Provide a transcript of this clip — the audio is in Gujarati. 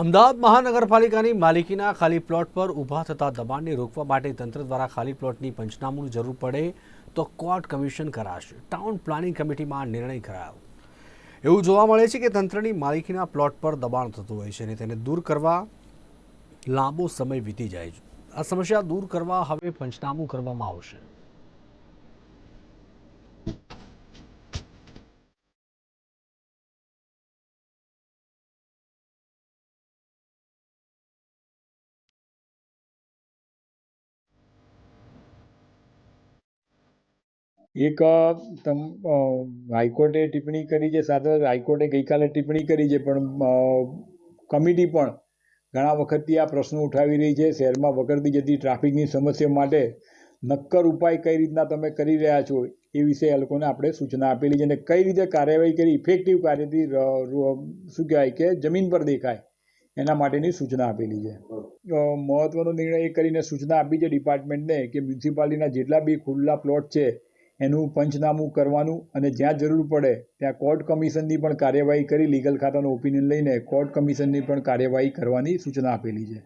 અમદાવાદ મહાનગરપાલિકાની માલિકીના ખાલી પ્લોટ પર ઊભા થતા દબાણને રોકવા માટે તંત્ર દ્વારા ખાલી પ્લોટની પંચનામુની જરૂર પડે તો કોર્ટ કમિશન કરાશે. ટાઉન પ્લાનિંગ કમિટીમાં નિર્ણય કરાયો. એવું જોવા મળે છે કે તંત્રની માલિકીના પ્લોટ પર દબાણ થતું હોય છે અને તેને દૂર કરવા લાંબો સમય વીતી જાય છે. આ સમસ્યા દૂર કરવા હવે પંચનામું કરવામાં આવશે. એક તમ હાઈકોર્ટે ટિપ્પણી કરી છે, સાથે હાઈકોર્ટે ગઈકાલે ટિપ્પણી કરી છે, પણ કમિટી પણ ઘણા વખતથી આ પ્રશ્નો ઉઠાવી રહી છે, શહેરમાં વગરતી જતી ટ્રાફિકની સમસ્યા માટે નક્કર ઉપાય કઈ રીતના તમે કરી રહ્યા છો એ વિશે એ લોકોને આપણે સૂચના આપેલી છે અને કઈ રીતે કાર્યવાહી કરી, ઇફેક્ટિવ કાર્યથી શું કહેવાય કે જમીન પર દેખાય, એના માટેની સૂચના આપેલી છે. મહત્વનો નિર્ણય એ કરીને સૂચના આપી છે ડિપાર્ટમેન્ટને કે મ્યુનિસિપાલિટીના જેટલા બી ખુલ્લા પ્લોટ છે એનું પંચનામું કરવાનું અને જ્યાં જરૂર પડે ત્યાં કોર્ટ કમિશનની પણ કાર્યવાહી કરી, લીગલ ખાતાનો ઓપિનિયન લઈને કોર્ટ કમિશનની પણ કાર્યવાહી કરવાની સૂચના આપેલી છે.